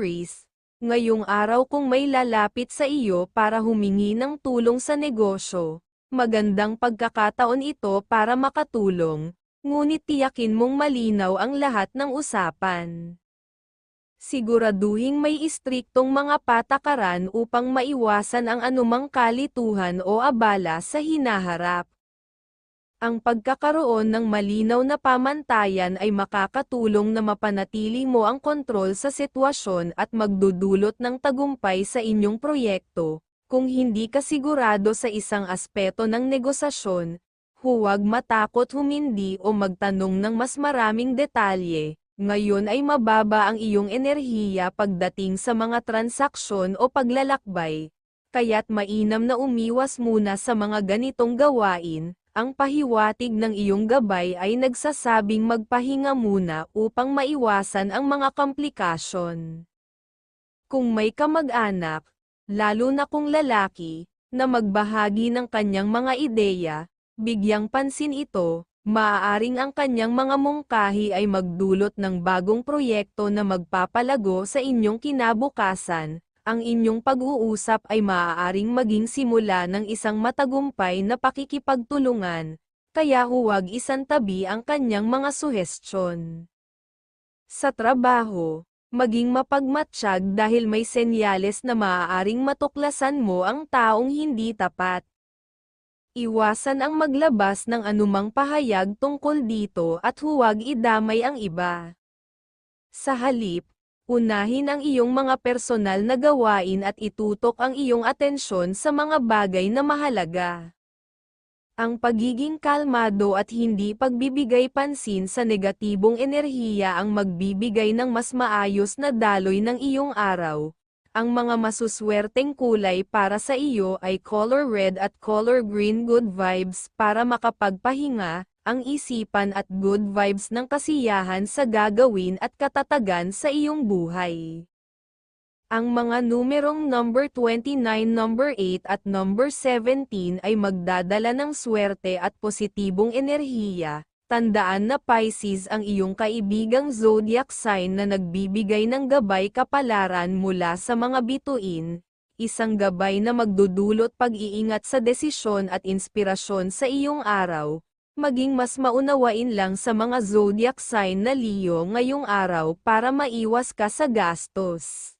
Aries, ngayong araw kung may lalapit sa iyo para humingi ng tulong sa negosyo, magandang pagkakataon ito para makatulong, ngunit tiyakin mong malinaw ang lahat ng usapan. Siguraduhing may istriktong mga patakaran upang maiwasan ang anumang kalituhan o abala sa hinaharap. Ang pagkakaroon ng malinaw na pamantayan ay makakatulong na mapanatili mo ang kontrol sa sitwasyon at magdudulot ng tagumpay sa inyong proyekto. Kung hindi ka sigurado sa isang aspeto ng negosasyon, huwag matakot humindi o magtanong ng mas maraming detalye. Ngayon ay mababa ang iyong enerhiya pagdating sa mga transaksyon o paglalakbay, kaya't mainam na umiwas muna sa mga ganitong gawain, ang pahiwatig ng iyong gabay ay nagsasabing magpahinga muna upang maiwasan ang mga komplikasyon. Kung may kamag-anak, lalo na kung lalaki, na magbahagi ng kanyang mga ideya, bigyang pansin ito, maaaring ang kanyang mga mungkahi ay magdulot ng bagong proyekto na magpapalago sa inyong kinabukasan, ang inyong pag-uusap ay maaaring maging simula ng isang matagumpay na pakikipagtulungan, kaya huwag isantabi ang kanyang mga suhestyon. Sa trabaho, maging mapagmatsyag dahil may senyales na maaaring matuklasan mo ang taong hindi tapat. Iwasan ang maglabas ng anumang pahayag tungkol dito at huwag idamay ang iba. Sa halip, unahin ang iyong mga personal na gawain at itutok ang iyong atensyon sa mga bagay na mahalaga. Ang pagiging kalmado at hindi pagbibigay pansin sa negatibong enerhiya ang magbibigay ng mas maayos na daloy ng iyong araw, ang mga masuswerteng kulay para sa iyo ay color red at color green good vibes para makapagpahinga, ang isipan at good vibes ng kasiyahan sa gagawin at katatagan sa iyong buhay. Ang mga numerong number 29, number 8 at number 17 ay magdadala ng swerte at positibong enerhiya, Tandaan na Pisces ang iyong kaibigang zodiac sign na nagbibigay ng gabay kapalaran mula sa mga bituin, isang gabay na magdudulot pag-iingat sa desisyon at inspirasyon sa iyong araw, maging mas maunawain lang sa mga zodiac sign na Leo ngayong araw para maiwas ka sa gastos.